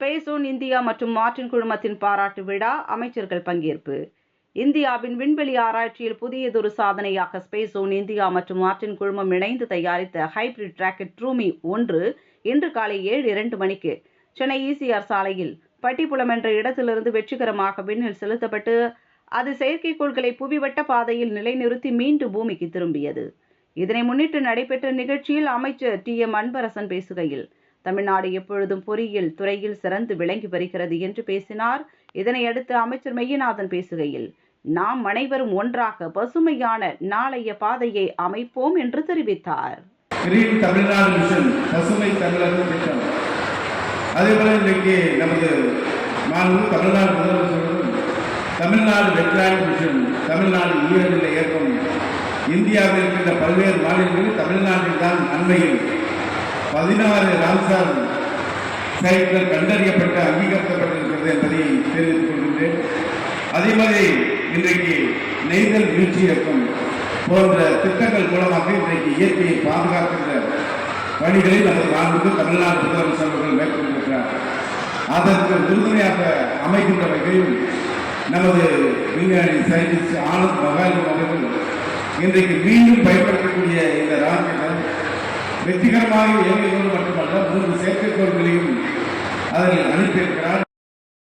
ஸ்பேசோன் India மற்றும் Martin குழுமத்தின் பாராட்டு விழா அமைச்சர்கள் பங்கேற்பு. இந்தியாவின் விண்வெளி ஆராய்ச்சியில் புதியதொரு சாதனையாக ஸ்பேஸோன் இந்தியா மற்றும் மார்டின் குழுமம் இணைந்து தயாரித்த ஹைபிரிட் ராக்கெட் ட்ரூமி ஒன்று இன்று காலை ஏழு இரண்டு மணிக்கு சென்னை ஈசிஆர் சாலையில் பட்டிப்புலம் என்ற இடத்திலிருந்து வெற்றிகரமாக விண்ணில் செலுத்தப்பட்டு அது செயற்கைக்கோள்களை புவிவட்ட பாதையில் நிலைநிறுத்தி மீண்டும் பூமிக்கு திரும்பியது. இதனை முன்னிட்டு நடைபெற்ற நிகழ்ச்சியில் அமைச்சர் டி எம் அன்பரசன் பேசுகையில் தமிழ்நாடு எப்பொழுதும் பொறியியல் துறையில் சிறந்து விளங்கி வருகிறது என்று பேசினார். இதனையடுத்து அமைச்சர் மெய்யநாதன் பேசுகையில் நாம் அனைவரும் ஒன்றாக பசுமையான நாளைய பாதையை அமைப்போம் என்று தெரிவித்தார். கிரீன் தமிழ்நாடு மிஷன் பசுமை தமிழகம் திட்டம். அதேபோல இன்றைக்கு நமது மாண்பு தமிழ்நாடு முதலமைச்சர்களும் தமிழ்நாடு வெட்லாண்ட் மிஷன் தமிழ்நாடு ஈரநிலை இயக்கம் இந்தியாவில் இருக்கின்ற பல்வேறு மாநிலங்களில் தமிழ்நாட்டில் தான் அண்மையில் பதினாறு ராம்சார் சைட்கள் கண்டறியப்பட்டு அங்கீகரிக்கப்பட்டிருக்கிறது என்பதை தெரிவித்துக் கொள்கின்றேன். அதே மாதிரி இன்றைக்கு நெய்தல் வீழ்ச்சி இயக்கம் போன்ற திட்டங்கள் மூலமாக இன்றைக்கு இயற்கையை பாதுகாக்கின்ற பணிகளை நமது நான்கு தமிழ்நாடு முதலமைச்சர் அவர்கள் மேற்கொண்டிருக்கிறார். அதற்கு உறுதுணையாக அமைகின்ற வகையில் நமது விஞ்ஞானி சயின்டிஸ்ட் ஆனந்த் மகாஜன் அவர்கள் இன்றைக்கு மீண்டும் பயன்படுத்தக்கூடிய இந்த ராக்கெட்டை வெற்றிகரமாக இயங்குவது மட்டுமல்ல மூன்று செயற்கைக்கோள்களையும் அதில்